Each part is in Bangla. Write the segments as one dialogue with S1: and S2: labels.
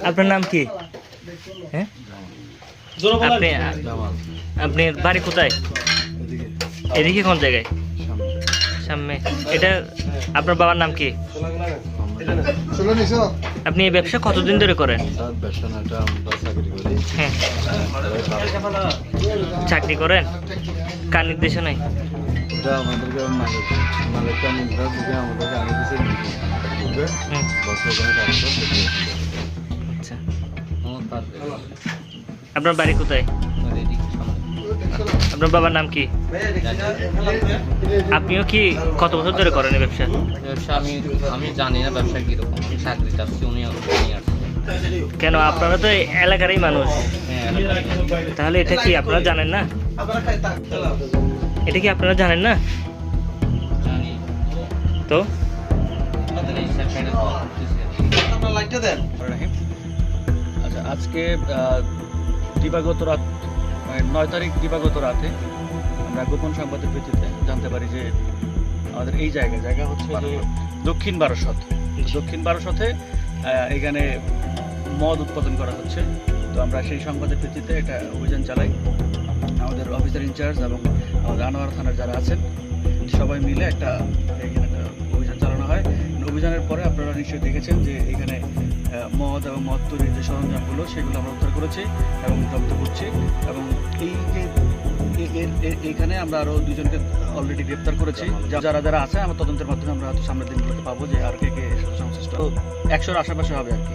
S1: আপনার নাম কি? হ্যাঁ? আপনি আপনি বাড়ি কোথায়? এদিকে। কোন জায়গায়? সামনে। এটা আপনার বাবার নাম কি? আপনি এই ব্যবসা কতদিন ধরে করেন?
S2: তার বেসনটা আমরা চাকরি করি।
S1: হ্যাঁ। চাকরি করেন? কার নির্দেশনায়?
S2: আমাদেরকে
S1: আপনার বাড়ি কোথায়? আপনার বাবার নাম কি? আপনিও কি কত বছর ধরে করেন ব্যবসা?
S3: ব্যবসা আমি আমি জানি না ব্যবসা কীরকম। চাকরি চাচ্ছি উনি
S1: কেন আপনারা তো এলাকারই মানুষ।
S3: হ্যাঁ
S1: তাহলে এটা কি আপনারা জানেন না? এটা কি আপনারা জানেন না? তো?
S3: এই শাখাটা
S4: আজকে দিবাগত রাত মানে নয় তারিখ দিবাগত রাতে আমরা গোপন সংবাদের ভিত্তিতে জানতে পারি যে আমাদের এই জায়গায় জায়গা হচ্ছে যে দক্ষিণ বারাসত। দক্ষিণ বারাসতে এখানে মদ উৎপাদন করা হচ্ছে। তো আমরা সেই সংবাদের ভিত্তিতে একটা অভিযান চালাই। আমাদের অফিসার ইনচার্জ এবং আমাদের আনোয়ার থানার যারা আছেন সবাই মিলে একটা এখানে অভিযানের পরে আপনারা নিশ্চয়ই দেখেছেন যে এখানে মদ এবং মদ তৈরির যে সরঞ্জামগুলো সেগুলো আমরা উদ্ধার করেছি এবং জব্দ করছি। এবং এই যে এখানে আমরা আরও দুজনকে অলরেডি গ্রেপ্তার করেছি। যারা যারা আছে আমার তদন্তের মাধ্যমে আমরা হয়তো সামনের দিনগুলোতে পাবো যে আর কে কে সংশ্লিষ্ট। একশোর আশেপাশে হবে আর কি।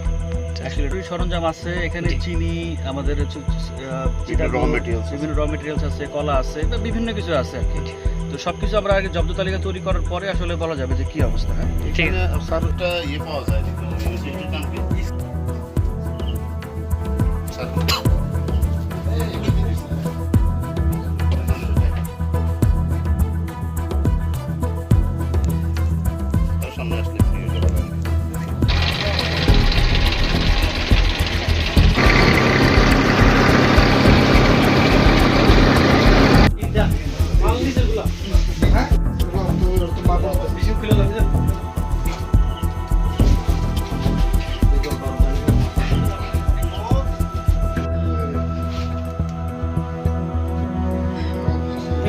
S4: সরঞ্জাম আছে এখানে চিনি আমাদের বিভিন্ন র মেটেরিয়ালস আছে। কলা আছে বিভিন্ন কিছু আছে আর কি। তো সবকিছু আমরা আগে জব্দ তালিকা তৈরি করার পরে আসলে বলা যাবে যে কি অবস্থা হ্যাঁ
S1: ঠিক
S5: স্যার একটা ইয়ে পাওয়া যায় সামনে আসলে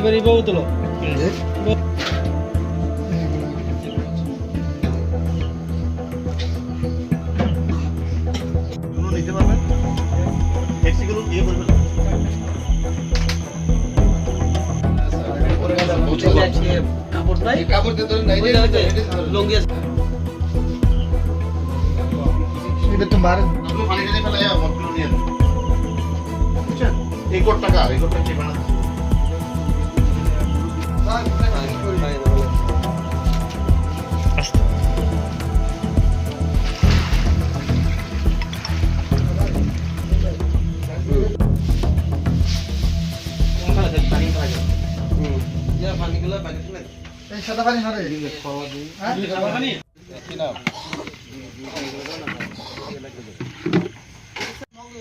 S6: এবার এই বাবু তোলো।
S5: নিতে পারবেন ট্যাক্সিগুলো ইয়ে করবেন কাপড় দিয়ে ধরেন নাই আপনি পানি টেনে ফেলাই মদগুলো নিয়ে এই কোট টাকা এই কোট টাকা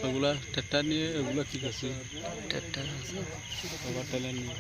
S4: ওগুলা ট্রাক্টর নিয়ে ওগুলা ঠিক আছে। ওভার টেলার নিয়ে।